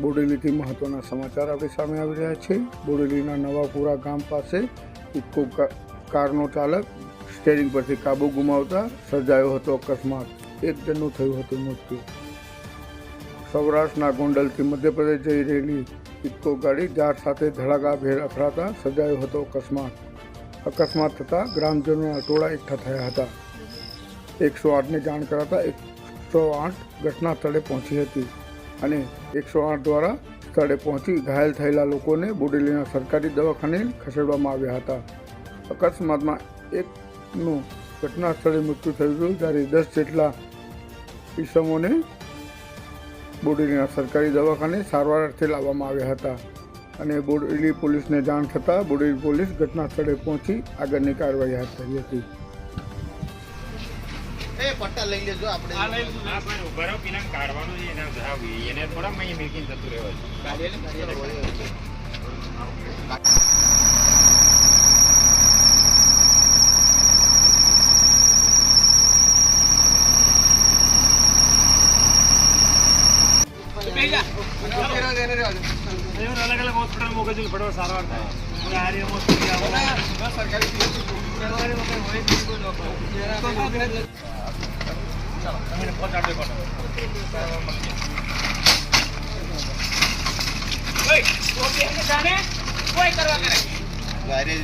બોડેલીથી મહત્વના સમાચાર આપણી સામે આવી રહ્યા છે. બોડેલીના નવાપુરા ગામ પાસે ઇકો કારનો ચાલક સ્ટેરિંગ પરથી કાબુ ગુમાવતા સર્જાયો હતો અકસ્માત. એક જણનું થયું હતું મૃત્યુ. સૌરાષ્ટ્રના ગોંડલથી મધ્યપ્રદેશ જઈ રહેલી ઇકો ગાડી ઝાડ સાથે ધડાકાભેર અથડાતા સર્જાયો હતો અકસ્માત. અકસ્માત થતાં ગ્રામજનોના ટોળા એકઠા થયા હતા. એકસો આઠને જાણ કરાતા એકસો આઠ ઘટના સ્થળે પહોંચી હતી. અને એકસો આઠ દ્વારા સ્થળે પહોંચી ઘાયલ થયેલા લોકોને બોડેલીના સરકારી દવાખાને ખસેડવામાં આવ્યા હતા. અકસ્માતમાં એકનું ઘટના સ્થળે મૃત્યુ થયું હતું, જ્યારે દસ જેટલા ઈસમોને બોડેલીના સરકારી દવાખાને સારવાર અર્થે લાવવામાં આવ્યા હતા અને બોડેલી પોલીસને જાણ થતાં બોડેલી પોલીસ ઘટના સ્થળે પહોંચી આગળની કાર્યવાહી હાથ ધરી હતી. પટ્ટા લઈ લેજો આપણે આ લઈ આ ઊભા રહો, પેલાને કાઢવાનું છે, એને ધરાવવું. એને થોડા મહી મેકીને જતું રહેવાય. અલગ અલગ હોસ્પિટલ મોકલજો ફટાફટ સારવાર થાય હવે આ રીતે હોસ્પિટલ આવો. તમે પહોંચાડજો ફટાફટ. ગાડી